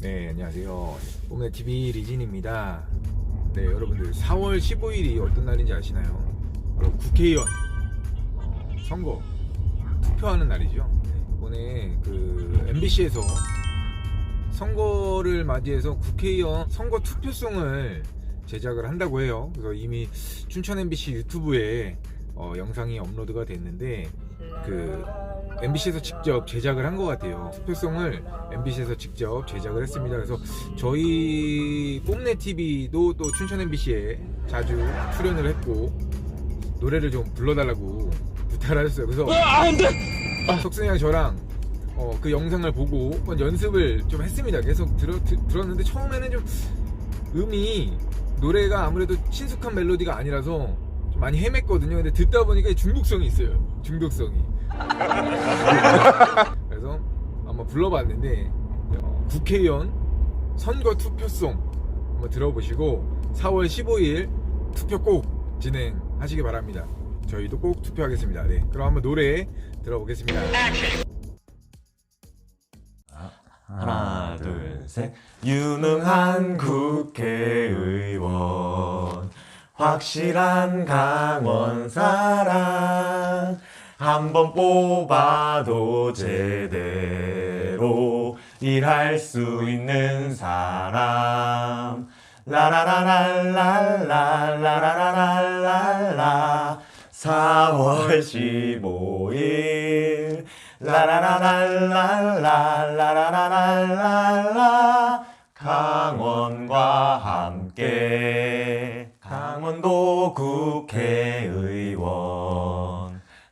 네, 안녕하세요. 봄의 TV 리진입니다. 네, 여러분들 4월 15일이 어떤 날인지 아시나요? 바로 국회의원 선거 투표하는 날이죠. 네, 이번에 그 MBC에서 선거를 맞이해서 국회의원 선거 투표송을 제작을 한다고 해요. 그래서 이미 춘천 MBC 유튜브에 어, 영상이 업로드가 됐는데 그 MBC에서 직접 제작을 한 것 같아요. 투표송을 MBC에서 직접 제작을 했습니다. 그래서 저희 뽐내 TV도 또 춘천 MBC에 자주 출연을 했고 노래를 좀 불러달라고 부탁을 하셨어요. 그래서 석순이랑 저랑 어, 그 영상을 보고 한번 연습을 좀 했습니다. 계속 들어, 드- 들었는데 처음에는 좀 음이 노래가 아무래도 친숙한 멜로디가 아니라서 좀 많이 헤맸거든요. 근데 듣다 보니까 중독성이 있어요. 중독성이. 그래서 한번 불러봤는데 어, 국회의원 선거 투표송 한번 들어보시고 4월 15일 투표 꼭 진행하시기 바랍니다. 저희도 꼭 투표하겠습니다. 네, 그럼 한번 노래 들어보겠습니다. 하나, 둘, 셋. 유능한 국회의원. 확실한 강원 사랑. 한 번 뽑아도 제대로 일할 수 있는 사람. 라라라랄랄랄라라라랄랄라 4월 15일 라라라랄랄라라라랄랄라 강원도 국회의원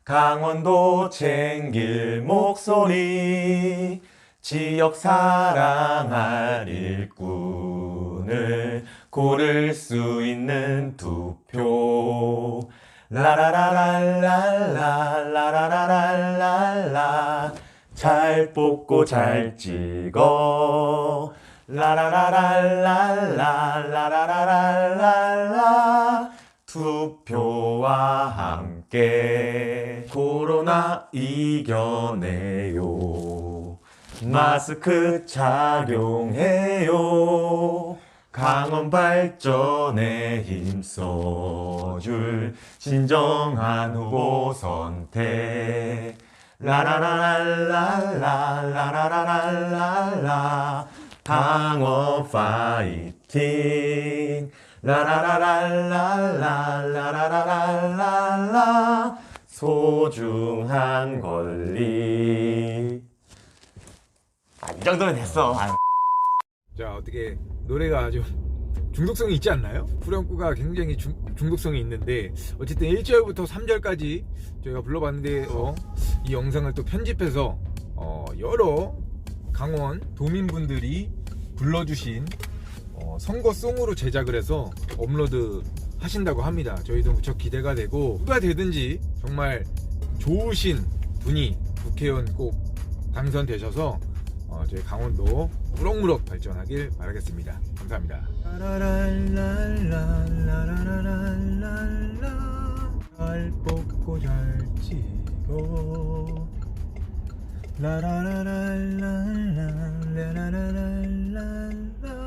강원도 챙길 목소리 지역 사랑할 일꾼을 고를 수 있는 투표. 라라라랄랄라라라랄랄라. 잘 뽑고 잘 찍어. 라라라랄랄라라라랄랄라 함께 코로나 이겨내요. 마스크 착용해요. 강원 발전에 힘써줄 진정한 후보 선택. 라라라랄랄라라라랄랄라. 방어 파이팅 라라라랄랄라라라랄라 소중한 권리. 아, 이 정도면 됐어. 아, 자 어떻게 노래가 좀 중독성이 있지 않나요? 후렴구가 굉장히 중, 중독성이 있는데 어쨌든 1절부터 3절까지 저희가 불러봤는데 어, 이 영상을 또 편집해서 어, 여러 강원 도민분들이 불러주신 어, 선거송으로 제작을 해서 업로드 하신다고 합니다. 저희도 무척 기대가 되고 누가 되든지 정말 좋으신 분이 국회의원 꼭 당선되셔서 어, 저희 강원도 무럭무럭 발전하길 바라겠습니다. 감사합니다. 잘 뽑고 잘 찍어 라라라랄랄랄라라랄랄라